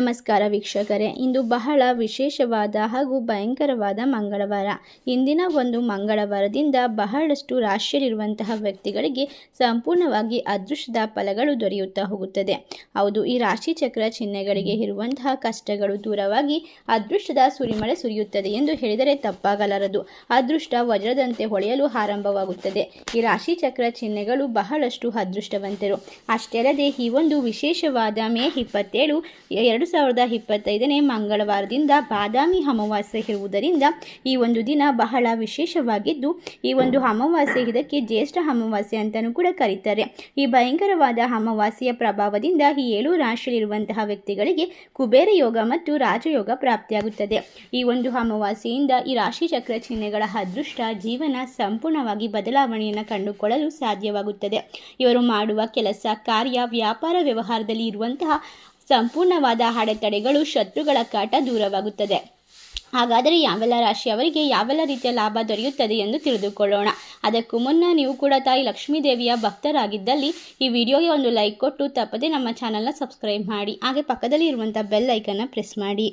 ನಮಸ್ಕಾರ ವೀಕ್ಷಕರೇ. ಇಂದು ಬಹಳ ವಿಶೇಷವಾದ ಹಾಗೂ ಭಯಂಕರವಾದ ಮಂಗಳವಾರ. ಇಂದಿನ ಒಂದು ಮಂಗಳವಾರದಿಂದ ಬಹಳಷ್ಟು ರಾಶಿಯಲ್ಲಿರುವಂತಹ ವ್ಯಕ್ತಿಗಳಿಗೆ ಸಂಪೂರ್ಣವಾಗಿ ಅದೃಷ್ಟದ ಫಲಗಳು ದೊರೆಯುತ್ತಾ ಹೋಗುತ್ತದೆ. ಹೌದು, ಈ ರಾಶಿ ಚಕ್ರ ಚಿಹ್ನೆಗಳಿಗೆ ಇರುವಂತಹ ಕಷ್ಟಗಳು ದೂರವಾಗಿ ಅದೃಷ್ಟದ ಸುರಿಮಳೆ ಸುರಿಯುತ್ತದೆ ಎಂದು ಹೇಳಿದರೆ ತಪ್ಪಾಗಲಾರದು. ಅದೃಷ್ಟ ವಜ್ರದಂತೆ ಹೊಳೆಯಲು ಆರಂಭವಾಗುತ್ತದೆ. ಈ ರಾಶಿ ಚಕ್ರ ಚಿಹ್ನೆಗಳು ಬಹಳಷ್ಟು ಅದೃಷ್ಟವಂತರು. ಅಷ್ಟೇ ಅಲ್ಲದೆ ಈ ಒಂದು ವಿಶೇಷವಾದ ಮೇ ಇಪ್ಪತ್ತೇಳು, ಎರಡು ಸಾವಿರದ ಇಪ್ಪತ್ತೈದನೇ ಮಂಗಳವಾರದಿಂದ ಬಾದಾಮಿ ಅಮಾವಾಸ್ಯೆ ಇರುವುದರಿಂದ ಈ ಒಂದು ದಿನ ಬಹಳ ವಿಶೇಷವಾಗಿದ್ದು, ಈ ಒಂದು ಅಮಾವಾಸ್ಯೆ ಇದಕ್ಕೆ ಜ್ಯೇಷ್ಠ ಅಮಾವಾಸ್ಯೆ ಅಂತಲೂ ಕೂಡ ಕರೀತಾರೆ. ಈ ಭಯಂಕರವಾದ ಅಮಾವಾಸ್ಯೆಯ ಪ್ರಭಾವದಿಂದ ಈ ಏಳು ರಾಶಿಯಲ್ಲಿರುವಂತಹ ವ್ಯಕ್ತಿಗಳಿಗೆ ಕುಬೇರ ಯೋಗ ಮತ್ತು ರಾಜಯೋಗ ಪ್ರಾಪ್ತಿಯಾಗುತ್ತದೆ. ಈ ಒಂದು ಅಮಾವಾಸ್ಯೆಯಿಂದ ಈ ರಾಶಿ ಚಕ್ರ ಚಿಹ್ನೆಗಳ ಅದೃಷ್ಟ, ಜೀವನ ಸಂಪೂರ್ಣವಾಗಿ ಬದಲಾವಣೆಯನ್ನು ಕಂಡುಕೊಳ್ಳಲು ಸಾಧ್ಯವಾಗುತ್ತದೆ. ಇವರು ಮಾಡುವ ಕೆಲಸ, ಕಾರ್ಯ, ವ್ಯಾಪಾರ ವ್ಯವಹಾರದಲ್ಲಿ ಇರುವಂತಹ ಸಂಪೂರ್ಣವಾದ ಅಡೆತಡೆಗಳು ಶತ್ರುಗಳ ಕಾಟ ದೂರವಾಗುತ್ತದೆ. ಹಾಗಾದರೆ ಯಾವೆಲ್ಲ ರಾಶಿಯವರಿಗೆ ಯಾವೆಲ್ಲ ರೀತಿಯ ಲಾಭ ದೊರೆಯುತ್ತದೆ ಎಂದು ತಿಳಿದುಕೊಳ್ಳೋಣ. ಅದಕ್ಕೂ ಮುನ್ನ ನೀವು ಕೂಡ ತಾಯಿ ಲಕ್ಷ್ಮೀ ದೇವಿಯ ಭಕ್ತರಾಗಿದ್ದಲ್ಲಿ ಈ ವಿಡಿಯೋಗೆ ಒಂದು ಲೈಕ್ ಕೊಟ್ಟು ತಪ್ಪದೆ ನಮ್ಮ ಚಾನಲ್ನ ಸಬ್ಸ್ಕ್ರೈಬ್ ಮಾಡಿ. ಹಾಗೆ ಪಕ್ಕದಲ್ಲಿ ಇರುವಂಥ ಬೆಲ್ ಐಕನ್ನ ಪ್ರೆಸ್ ಮಾಡಿ.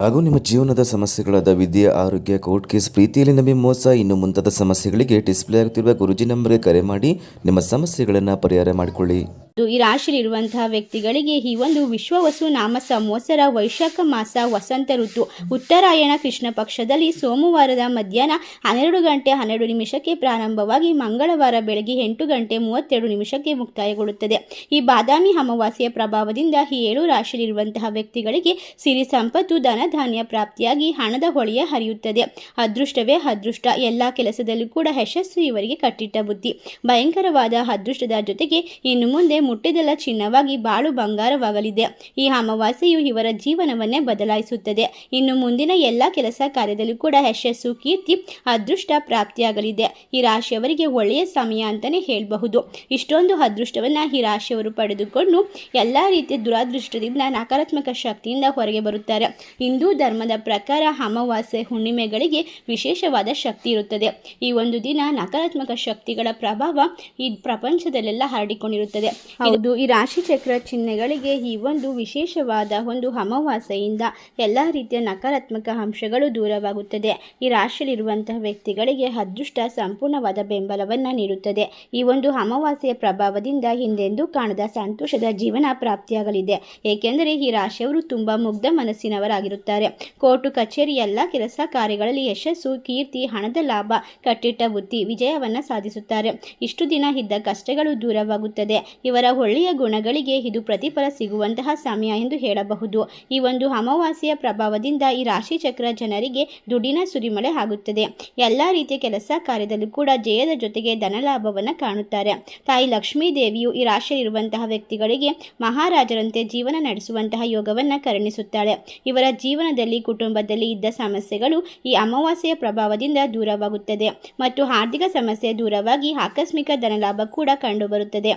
ಹಾಗೂ ನಿಮ್ಮ ಜೀವನದ ಸಮಸ್ಯೆಗಳಾದ ವಿದ್ಯೆ, ಆರೋಗ್ಯ, ಕೋರ್ಟ್ ಕೇಸ್, ಪ್ರೀತಿಯಲ್ಲಿ ನಂಬಿ ಮೋಸ, ಇನ್ನು ಮುಂತಾದ ಸಮಸ್ಯೆಗಳಿಗೆ ಡಿಸ್ಪ್ಲೇ ಆಗುತ್ತಿರುವ ಗುರುಜಿ ನಂಬರ್ಗೆ ಕರೆ ಮಾಡಿ ನಿಮ್ಮ ಸಮಸ್ಯೆಗಳನ್ನು ಪರಿಹಾರ ಮಾಡಿಕೊಳ್ಳಿ. ಈ ರಾಶಿಯಲ್ಲಿರುವಂತಹ ವ್ಯಕ್ತಿಗಳಿಗೆ ಈ ಒಂದು ವಿಶ್ವವಸು ನಾಮ ಸಂವತ್ಸರ ವೈಶಾಖ ಮಾಸ ವಸಂತ ಋತು. ಉತ್ತರಾಯಣ ಕೃಷ್ಣ ಪಕ್ಷದಲ್ಲಿ ಸೋಮವಾರದ ಮಧ್ಯಾಹ್ನ ಹನ್ನೆರಡು ಗಂಟೆ ಹನ್ನೆರಡು ನಿಮಿಷಕ್ಕೆ ಪ್ರಾರಂಭವಾಗಿ ಮಂಗಳವಾರ ಬೆಳಗ್ಗೆ ಎಂಟು ಗಂಟೆ ಮೂವತ್ತೆರಡು ನಿಮಿಷಕ್ಕೆ ಮುಕ್ತಾಯಗೊಳ್ಳುತ್ತದೆ. ಈ ಬಾದಾಮಿ ಅಮಾವಾಸ್ಯೆಯ ಪ್ರಭಾವದಿಂದ ಈ ಏಳು ರಾಶಿಯಲ್ಲಿರುವಂತಹ ವ್ಯಕ್ತಿಗಳಿಗೆ ಸಿರಿ ಸಂಪತ್ತು ಧನಧಾನ್ಯ ಪ್ರಾಪ್ತಿಯಾಗಿ ಹಣದ ಹೊಳೆಯ ಹರಿಯುತ್ತದೆ. ಅದೃಷ್ಟವೇ ಅದೃಷ್ಟ. ಎಲ್ಲ ಕೆಲಸದಲ್ಲೂ ಕೂಡ ಯಶಸ್ಸು ಇವರಿಗೆ ಕಟ್ಟಿಟ್ಟ ಬುದ್ಧಿ. ಭಯಂಕರವಾದ ಅದೃಷ್ಟದ ಜೊತೆಗೆ ಇನ್ನು ಮುಂದೆ ಮುಟ್ಟಿದೆಲ್ಲ ಚಿನ್ನವಾಗಿ ಬಾಳು ಬಂಗಾರವಾಗಲಿದೆ. ಈ ಅಮಾವಾಸ್ಯೆಯು ಇವರ ಜೀವನವನ್ನೇ ಬದಲಾಯಿಸುತ್ತದೆ. ಇನ್ನು ಮುಂದಿನ ಎಲ್ಲ ಕೆಲಸ ಕಾರ್ಯದಲ್ಲೂ ಕೂಡ ಯಶಸ್ಸು, ಕೀರ್ತಿ, ಅದೃಷ್ಟ ಪ್ರಾಪ್ತಿಯಾಗಲಿದೆ. ಈ ರಾಶಿಯವರಿಗೆ ಒಳ್ಳೆಯ ಸಮಯ ಅಂತಲೇ ಹೇಳಬಹುದು. ಇಷ್ಟೊಂದು ಅದೃಷ್ಟವನ್ನು ಈ ರಾಶಿಯವರು ಪಡೆದುಕೊಂಡು ಎಲ್ಲ ರೀತಿಯ ದುರಾದೃಷ್ಟದಿಂದ, ನಕಾರಾತ್ಮಕ ಶಕ್ತಿಯಿಂದ ಹೊರಗೆ ಬರುತ್ತಾರೆ. ಹಿಂದೂ ಧರ್ಮದ ಪ್ರಕಾರ ಅಮಾವಾಸ್ಯೆ ಹುಣ್ಣಿಮೆಗಳಿಗೆ ವಿಶೇಷವಾದ ಶಕ್ತಿ ಇರುತ್ತದೆ. ಈ ಒಂದು ದಿನ ನಕಾರಾತ್ಮಕ ಶಕ್ತಿಗಳ ಪ್ರಭಾವ ಈ ಪ್ರಪಂಚದಲ್ಲೆಲ್ಲ ಹರಡಿಕೊಂಡಿರುತ್ತದೆ. ಹೌದು, ಈ ರಾಶಿ ಚಕ್ರ ಚಿಹ್ನೆಗಳಿಗೆ ಈ ಒಂದು ವಿಶೇಷವಾದ ಒಂದು ಅಮಾವಾಸ್ಯೆಯಿಂದ ಎಲ್ಲ ರೀತಿಯ ನಕಾರಾತ್ಮಕ ಅಂಶಗಳು ದೂರವಾಗುತ್ತದೆ. ಈ ರಾಶಿಯಲ್ಲಿರುವಂತಹ ವ್ಯಕ್ತಿಗಳಿಗೆ ಅದೃಷ್ಟ ಸಂಪೂರ್ಣವಾದ ಬೆಂಬಲವನ್ನು ನೀಡುತ್ತದೆ. ಈ ಒಂದು ಅಮಾವಾಸ್ಯೆಯ ಪ್ರಭಾವದಿಂದ ಹಿಂದೆಂದೂ ಕಾಣದ ಸಂತೋಷದ ಜೀವನ ಪ್ರಾಪ್ತಿಯಾಗಲಿದೆ. ಏಕೆಂದರೆ ಈ ರಾಶಿಯವರು ತುಂಬ ಮುಗ್ಧ ಮನಸ್ಸಿನವರಾಗಿರುತ್ತಾರೆ. ಕೋರ್ಟು, ಕಚೇರಿ ಎಲ್ಲ ಕೆಲಸ ಕಾರ್ಯಗಳಲ್ಲಿ ಯಶಸ್ಸು, ಕೀರ್ತಿ, ಹಣದ ಲಾಭ, ಕಟ್ಟಿಟ್ಟ ಬುದ್ಧಿ, ವಿಜಯವನ್ನು ಸಾಧಿಸುತ್ತಾರೆ. ಇಷ್ಟು ದಿನ ಇದ್ದ ಕಷ್ಟಗಳು ದೂರವಾಗುತ್ತದೆ. ಇವರ ಒಳ್ಳೆಯ ಗುಣಗಳಿಗೆ ಇದು ಪ್ರತಿಫಲ ಸಿಗುವಂತಹ ಸಮಯ ಎಂದು ಹೇಳಬಹುದು. ಈ ಒಂದು ಅಮಾವಾಸ್ಯೆಯ ಪ್ರಭಾವದಿಂದ ಈ ರಾಶಿ ಚಕ್ರ ಜನರಿಗೆ ದುಡಿನ ಸುರಿಮಳೆ ಆಗುತ್ತದೆ. ಎಲ್ಲ ರೀತಿಯ ಕೆಲಸ ಕಾರ್ಯದಲ್ಲೂ ಕೂಡ ಜಯದ ಜೊತೆಗೆ ಧನಲಾಭವನ್ನು ಕಾಣುತ್ತಾರೆ. ತಾಯಿ ಲಕ್ಷ್ಮೀ ದೇವಿಯು ಈ ರಾಶಿಯಲ್ಲಿರುವಂತಹ ವ್ಯಕ್ತಿಗಳಿಗೆ ಮಹಾರಾಜರಂತೆ ಜೀವನ ನಡೆಸುವಂತಹ ಯೋಗವನ್ನು ಕರುಣಿಸುತ್ತಾಳೆ. ಇವರ ಜೀವನದಲ್ಲಿ, ಕುಟುಂಬದಲ್ಲಿ ಇದ್ದ ಸಮಸ್ಯೆಗಳು ಈ ಅಮಾವಾಸ್ಯೆಯ ಪ್ರಭಾವದಿಂದ ದೂರವಾಗುತ್ತದೆ ಮತ್ತು ಆರ್ಥಿಕ ಸಮಸ್ಯೆ ದೂರವಾಗಿ ಆಕಸ್ಮಿಕ ಧನಲಾಭ ಕೂಡ ಕಂಡುಬರುತ್ತದೆ.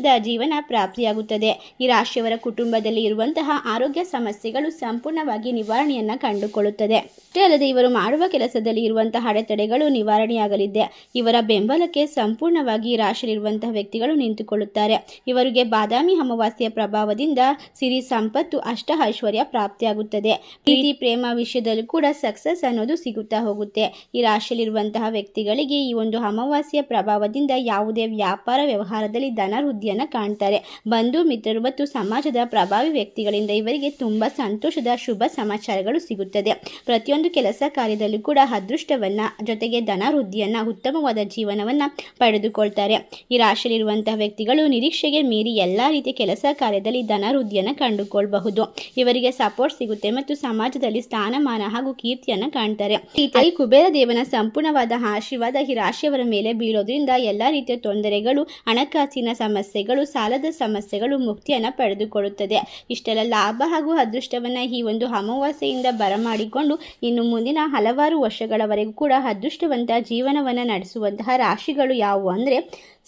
ಅದೃಷ್ಟದ ಜೀವನ ಪ್ರಾಪ್ತಿಯಾಗುತ್ತದೆ. ಈ ರಾಶಿಯವರ ಕುಟುಂಬದಲ್ಲಿ ಇರುವಂತಹ ಆರೋಗ್ಯ ಸಮಸ್ಯೆಗಳು ಸಂಪೂರ್ಣವಾಗಿ ನಿವಾರಣೆಯನ್ನು ಕಂಡುಕೊಳ್ಳುತ್ತದೆ. ಅಷ್ಟೇ ಅಲ್ಲದೆ ಇವರು ಮಾಡುವ ಕೆಲಸದಲ್ಲಿ ಇರುವಂತಹ ಅಡೆತಡೆಗಳು ನಿವಾರಣೆಯಾಗಲಿದೆ. ಇವರ ಬೆಂಬಲಕ್ಕೆ ಸಂಪೂರ್ಣವಾಗಿ ರಾಶಿಯಲ್ಲಿರುವಂತಹ ವ್ಯಕ್ತಿಗಳು ನಿಂತುಕೊಳ್ಳುತ್ತಾರೆ. ಇವರಿಗೆ ಬಾದಾಮಿ ಅಮಾವಾಸ್ಯೆಯ ಪ್ರಭಾವದಿಂದ ಸಿರಿ ಸಂಪತ್ತು ಅಷ್ಟ ಐಶ್ವರ್ಯ ಪ್ರಾಪ್ತಿಯಾಗುತ್ತದೆ. ಪ್ರೀತಿ, ಪ್ರೇಮ ವಿಷಯದಲ್ಲೂ ಕೂಡ ಸಕ್ಸಸ್ ಅನ್ನೋದು ಸಿಗುತ್ತಾ ಹೋಗುತ್ತೆ. ಈ ರಾಶಿಯಲ್ಲಿರುವಂತಹ ವ್ಯಕ್ತಿಗಳಿಗೆ ಈ ಒಂದು ಅಮಾವಾಸ್ಯೆಯ ಪ್ರಭಾವದಿಂದ ಯಾವುದೇ ವ್ಯಾಪಾರ ವ್ಯವಹಾರದಲ್ಲಿ ಧನ ವೃದ್ಧಿಯನ್ನು ಕಾಣ್ತಾರೆ. ಬಂಧು ಮಿತ್ರರು ಮತ್ತು ಸಮಾಜದ ಪ್ರಭಾವಿ ವ್ಯಕ್ತಿಗಳಿಂದ ಇವರಿಗೆ ತುಂಬ ಸಂತೋಷದ ಶುಭ ಸಮಾಚಾರಗಳು ಸಿಗುತ್ತದೆ. ಪ್ರತಿಯೊಂದು ಕೆಲಸ ಕಾರ್ಯದಲ್ಲೂ ಕೂಡ ಅದೃಷ್ಟವನ್ನು, ಜೊತೆಗೆ ಧನ ವೃದ್ಧಿಯನ್ನು ಉತ್ತಮವಾದ ಜೀವನವನ್ನು ಪಡೆದುಕೊಳ್ತಾರೆ. ಈ ರಾಶಿಯಲ್ಲಿರುವಂತಹ ವ್ಯಕ್ತಿಗಳು ನಿರೀಕ್ಷೆಗೆ ಮೀರಿ ಎಲ್ಲ ರೀತಿಯ ಕೆಲಸ ಕಾರ್ಯದಲ್ಲಿ ಧನ ವೃದ್ಧಿಯನ್ನು ಕಂಡುಕೊಳ್ಳಬಹುದು ಇವರಿಗೆ ಸಪೋರ್ಟ್ ಸಿಗುತ್ತೆ ಮತ್ತು ಸಮಾಜದಲ್ಲಿ ಸ್ಥಾನಮಾನ ಹಾಗೂ ಕೀರ್ತಿಯನ್ನು ಕಾಣ್ತಾರೆ. ಈ ಕುಬೇರ ದೇವನ ಸಂಪೂರ್ಣವಾದ ಆಶೀರ್ವಾದ ಈ ರಾಶಿಯವರ ಮೇಲೆ ಬೀಳೋದ್ರಿಂದ ಎಲ್ಲ ರೀತಿಯ ತೊಂದರೆಗಳು, ಹಣಕಾಸಿನ ಸಮಸ್ಯೆಗಳು, ಸಾಲದ ಸಮಸ್ಯೆಗಳು ಮುಕ್ತಿಯನ್ನು ಪಡೆದುಕೊಳ್ಳುತ್ತದೆ. ಇಷ್ಟೆಲ್ಲ ಲಾಭ ಹಾಗೂ ಅದೃಷ್ಟವನ್ನು ಈ ಒಂದು ಅಮಾವಾಸ್ಯೆಯಿಂದ ಬರಮಾಡಿಕೊಂಡು ಇನ್ನು ಮುಂದಿನ ಹಲವಾರು ವರ್ಷಗಳವರೆಗೂ ಕೂಡ ಅದೃಷ್ಟವಂತ ಜೀವನವನ್ನು ನಡೆಸುವಂತಹ ರಾಶಿಗಳು ಯಾವುವು ಅಂದರೆ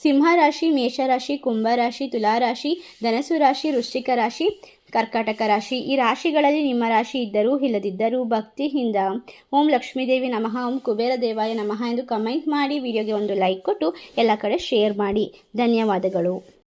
ಸಿಂಹರಾಶಿ ಮೇಷರಾಶಿ ಕುಂಭರಾಶಿ ತುಲಾರಾಶಿ ಧನಸು ರಾಶಿ ವೃಶ್ಚಿಕ ರಾಶಿ, ಕರ್ಕಾಟಕ ರಾಶಿ. ಈ ರಾಶಿಗಳಲ್ಲಿ ನಿಮ್ಮ ರಾಶಿ ಇದ್ದರೂ ಇಲ್ಲದಿದ್ದರೂ ಭಕ್ತಿಯಿಂದ ಓಂ ಲಕ್ಷ್ಮೀದೇವಿ ನಮಃ, ಓಂ ಕುಬೇರ ದೇವಾಯ ನಮಃ ಎಂದು ಕಮೆಂಟ್ ಮಾಡಿ, ವಿಡಿಯೋಗೆ ಒಂದು ಲೈಕ್ ಕೊಟ್ಟು ಎಲ್ಲ ಕಡೆ ಶೇರ್ ಮಾಡಿ. ಧನ್ಯವಾದಗಳು.